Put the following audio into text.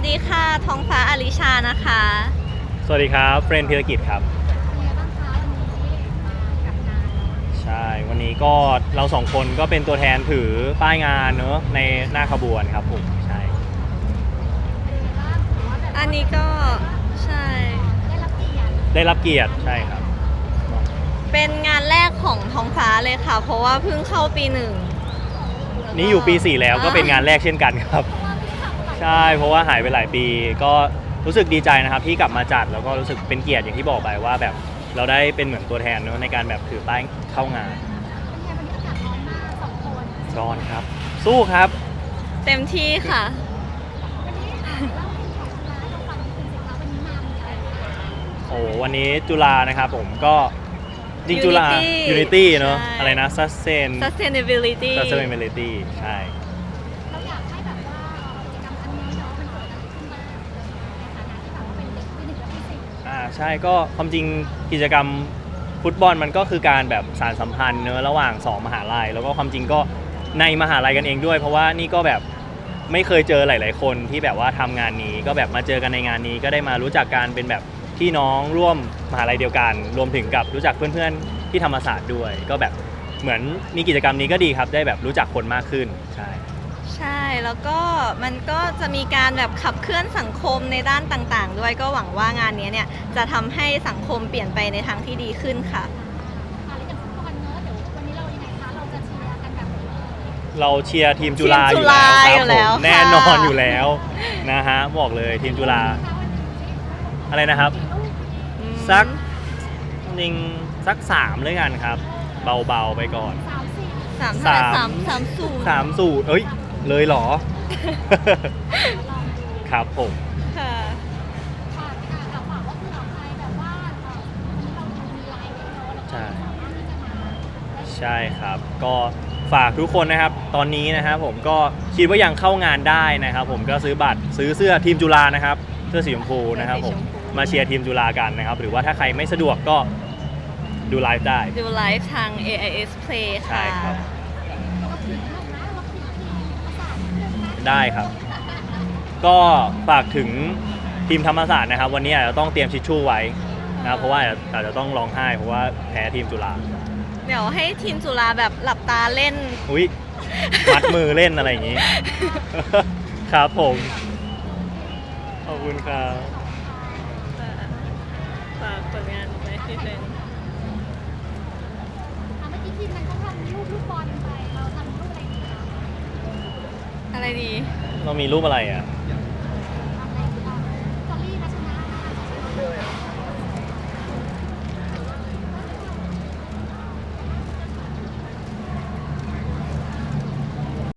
วัสดีค่ะท้องฟ้าอลิชานะคะสวัสดีครับเฟรนธีรกิจครับเป็นไงบ้างคะวันนี้มากับงานใช่ วันนี้ก็เราสองคนก็เป็นตัวแทนถือป้ายงานเนอะในหน้าขบวนครับผมใช่เป็นไงบ้างถือว่าแบบอันนี้ก็ใช่ได้รับเกียรติได้รับเกียรติใช่ครับ เป็นงานแรกของท้องฟ้าเลยค่ะ เพราะว่าเพิ่งเข้าปีหนึ่งนี่อยู่ปี 4 แล้วก็เป็นงานแรกเช่นกันครับ ใช่ เพราะว่าหายไปหลายปี ก็รู้สึกดีใจนะครับที่กลับมาจัดแล้วก็รู้สึกเป็นเกียรติอย่างที่บอกไปว่าแบบเราได้เป็นเหมือนตัวแทนเนอะในการแบบถือป้ายเข้างานเป็นไงวันนี้อากาศร้อนมากสองคนร้อนครับ สู้ครับ เต็มที่ค่ะวันนี้อะเล่าถึงของร้านเราฟังนิดนึงสิคะวันนี้มามีอะไรบ้างโอ้วันนี้จุฬานะครับผมก็จริงจุฬา Unity Unity เนอะใช่ อะไรนะ sustain sustainability sustainability ใช่ ใช่ก็ความจริงกิจกรรมฟุตบอลมันก็คือการแบบสารสัมพันธ์เนอะระหว่างสองมหาลัย แล้วก็ความจริงก็ในมหาลัยกันเองด้วย เพราะว่านี่ก็แบบไม่เคยเจอหลาย ๆ คนที่แบบว่าทำงานนี้ ก็แบบมาเจอกันในงานนี้ ก็ได้มารู้จักกันเป็นแบบพี่น้องร่วมมหาลัยเดียวกัน รวมถึงกับรู้จักเพื่อน ๆ ที่ธรรมศาสตร์ด้วย ก็แบบเหมือนมีกิจกรรมนี้ก็ดีครับ ได้แบบรู้จักคนมากขึ้นใช่ ใช่แล้วก็มันก็จะมีการแบบขับเคลื่อนสังคมในด้านต่างๆ ด้วยก็หวังว่างานนี้เนี่ยจะทำให้สังคมเปลี่ยนไปในทางที่ดีขึ้นค่ะอะแล้วอย่างฟุตบอลเนอะเดี๋ยววันนี้เรายังไงคะเราจะเชียร์กันแบบไหนเอ่ยเราเชียร์ทีมจุฬาทีมอจุยู่ฬาแล้วอยู่ครับแล้วผมค่ะ แน่นอนอยู่แล้วนะฮะบอกเลยทีมจุฬาอะไรนะครับอืมสักหนึ่งสักสามเลยกันครับ เบาๆไปก่อน สามสี่สามเท่าไหร่สาสามมสามศูนย์สามสูตรเอ้ย เลยเหรอลองดูครับผม ค่ะฝากอะอะฝากว่าคือเราใครแบบว่าเอ่อวันนี้เรามีไลฟ์ด้วยเนอะแล้วก็ใช่สามารถที่จะมาได้ใช่ครับ ก็ฝากทุกคนนะครับ ตอนนี้นะครับผมก็คิดว่ายังเข้างานได้นะครับ ผมก็ซื้อบัตรซื้อเสื้อทีมจุฬานะครับ เสื้อสีชมพูนะครับผม เสื้อสีชมพู มาเชียร์ทีมจุฬากันนะครับ หรือว่าถ้าใครไม่สะดวกก็ดูไลฟ์ได้ ดูไลฟ์ทาง AIS Play ใช่ค่ะ ครับ เราผิดหนึ่งนะเราผิดทีภาษาหนึ่งนะ ได้ครับ ก็ฝากถึงทีมธรรมศาสตร์นะครับ วันนี้อาจจะต้องเตรียมทิชชู่ไว้นะครับเพราะว่าอาจจะต้องร้องไห้เพราะว่าแพ้ทีมจุฬาเดี๋ยวให้ทีมจุฬาแบบหลับตาเล่น อุ้ยมัดมือเล่นอะไรอย่างนี้ ครับผม ขอบคุณครับฝากผลงานไว้ที่เป็น อะเมื่อกี้ทีมนั้นเขาทำรูปลูกบอลไปเราทำรูปอะไร ดีคะอะไรดี เรามีรูปอะไรอะเ